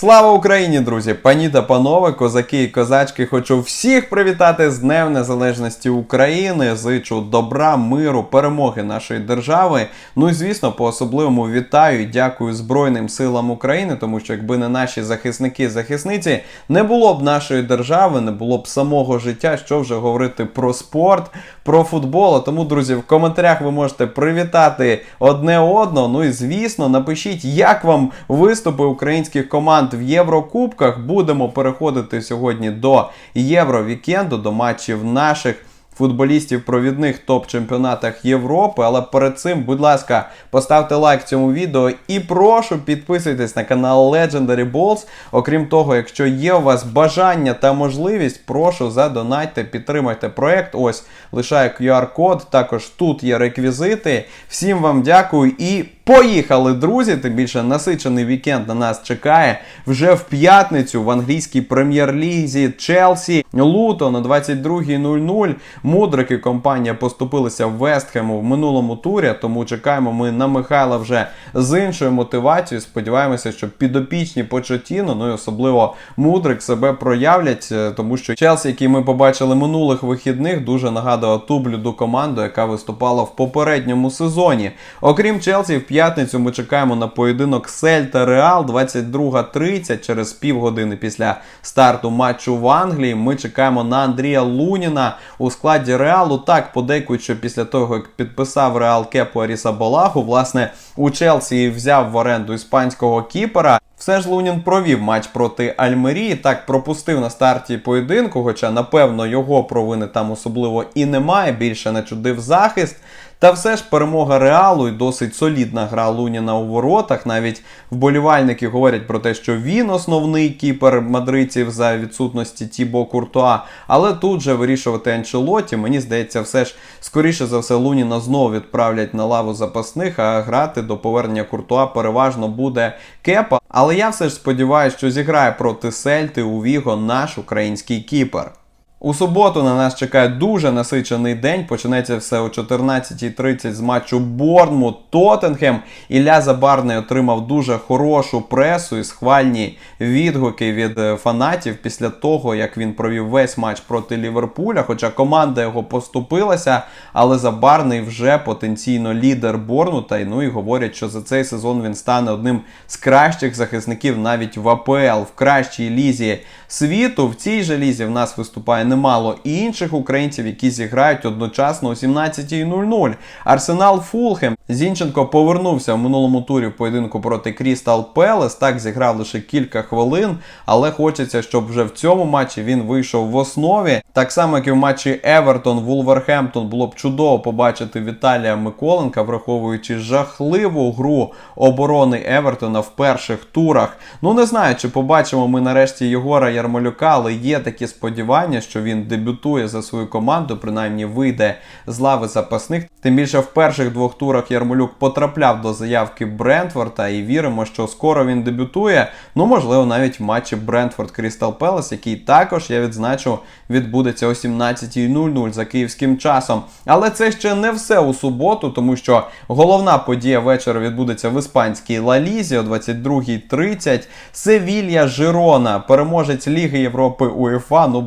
Слава Україні, друзі! Пані та панове, козаки і козачки, хочу всіх привітати з Днем Незалежності України. Зичу добра, миру, перемоги нашої держави. Ну і звісно, по особливому вітаю і дякую Збройним силам України, тому що якби не наші захисники захисниці, не було б нашої держави, не було б самого життя. Що вже говорити про спорт, про футбол. Тому, друзі, в коментарях ви можете привітати одне одного. Ну і звісно, напишіть, як вам виступи українських команд в Єврокубках. Будемо переходити сьогодні до Євровікенду, до матчів наших. Футболістів провідних топ-чемпіонатах Європи. Але перед цим, будь ласка, поставте лайк цьому відео і прошу підписуйтесь на канал Legendary Balls. Окрім того, якщо є у вас бажання та можливість, прошу задонатьте, підтримайте проект. Ось лишаю QR-код. Також тут є реквізити. Всім вам дякую і. Поїхали, друзі! Тим більше насичений вікенд на нас чекає вже в п'ятницю в англійській прем'єр-лізі Челсі Луто на 22.00. Мудрики компанія поступилися в Вестхему в минулому турі, тому чекаємо ми на Михайла вже з іншою мотивацією. Сподіваємося, що підопічні Почетіно, ну і особливо Мудрик себе проявлять, е, тому що Челсі, який ми побачили минулих вихідних, дуже нагадував ту блюду команду, яка виступала в попередньому сезоні. Окрім Челсі, в п'ятницю ми чекаємо на поєдинок Сельта Реал 22.30 через півгодини після старту матчу в Англії. Ми чекаємо на Андрія Луніна у складі Реалу. Так подейкують, що після того, як підписав Реал Кепу Аріса Балаху, власне, у Челсі взяв в оренду іспанського кіпера. Все ж Лунін провів матч проти Альмерії, так пропустив на старті поєдинку, хоча, напевно, його провини там особливо і немає, більше не чудив захист. Та все ж перемога Реалу і досить солідна гра Луніна у воротах. Навіть вболівальники говорять про те, що він основний кіпер мадридців за відсутності Тібо Куртуа. Але тут же вирішувати Анчелоті. Мені здається, все ж скоріше за все Луніна знову відправлять на лаву запасних, а грати до повернення Куртуа переважно буде кепа. Але я все ж сподіваюся, що зіграє проти Сельти у Віго наш український кіпер. У суботу на нас чекає дуже насичений день. Почнеться все о 14.30 з матчу Борнмут Тоттенхем. Ілля Забарний отримав дуже хорошу пресу і схвальні відгуки від е, фанатів після того, як він провів весь матч проти Ліверпуля. Хоча команда його поступилася, але Забарний вже потенційно лідер Борнута. І ну і говорять, що за цей сезон він стане одним з кращих захисників навіть в АПЛ в кращій лізі світу. В цій же лізі в нас виступає немало інших українців, які зіграють одночасно о 17.00. Арсенал Фулхем. Зінченко повернувся в минулому турі в поєдинку проти Крістал Пелес. Так зіграв лише кілька хвилин, але хочеться, щоб вже в цьому матчі він вийшов в основі. Так само, як і в матчі Евертон Вулверхемптон, було б чудово побачити Віталія Миколенка, враховуючи жахливу гру оборони Евертона в перших турах. Ну не знаю, чи побачимо ми нарешті Єгора Ярмолюка, але є такі сподівання, що він дебютує за свою команду, принаймні вийде з лави запасних. Тим більше в перших двох турах Ярмолюк потрапляв до заявки Брентфорда і віримо, що скоро він дебютує. Ну, можливо, навіть в матчі Брентфорд Крістал Пелес, який також я відзначу відбудеться о 17.00 за київським часом. Але це ще не все у суботу, тому що головна подія вечора відбудеться в іспанській Ла Лізі о 22.30. Севілья Жирона, переможець Ліги Європи УЄФА, ну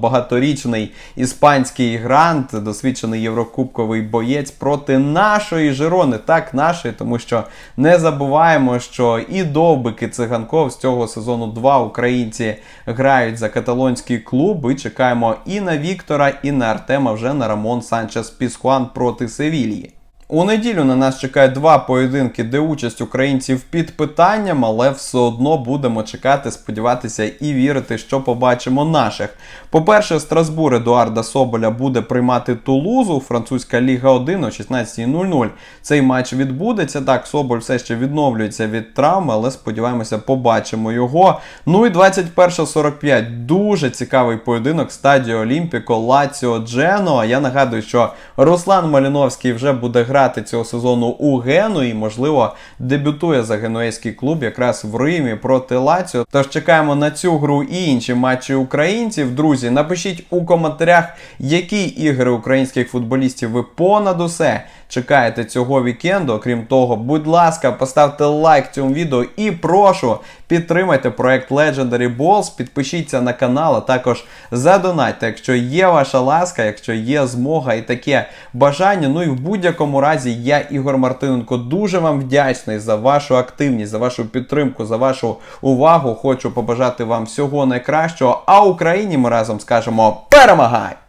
багаторічний іспанський грант, досвідчений єврокубковий боєць проти нашої Жирони. Так, нашої, тому що не забуваємо, що і довбики циганков з цього сезону два українці грають за каталонський клуб. І чекаємо і на Віктора, і на Артема вже на Рамон Санчес Піскуан проти Севільї. У неділю на нас чекає два поєдинки, де участь українців під питанням, але все одно будемо чекати, сподіватися і вірити, що побачимо наших. По-перше, Страсбур Едуарда Соболя буде приймати Тулузу, французька Ліга 1 о 16.00. Цей матч відбудеться. Так, Соболь все ще відновлюється від травми, але сподіваємося, побачимо його. Ну і 21.45. Дуже цікавий поєдинок Стадіо Олімпіко Лаціо Джено. Я нагадую, що Руслан Маліновський вже буде грати грати цього сезону у Гену і, можливо, дебютує за генуезький клуб якраз в Римі проти Лаціо. Тож чекаємо на цю гру і інші матчі українців. Друзі, напишіть у коментарях, які ігри українських футболістів ви понад усе чекаєте цього вікенду. Окрім того, будь ласка, поставте лайк цьому відео і прошу підтримайте проект Legendary Balls, підпишіться на канал, а також задонайте, якщо є ваша ласка, якщо є змога і таке бажання. Ну і в будь-якому разі я, Ігор Мартиненко, дуже вам вдячний за вашу активність, за вашу підтримку, за вашу увагу. Хочу побажати вам всього найкращого. А Україні ми разом скажемо перемагай!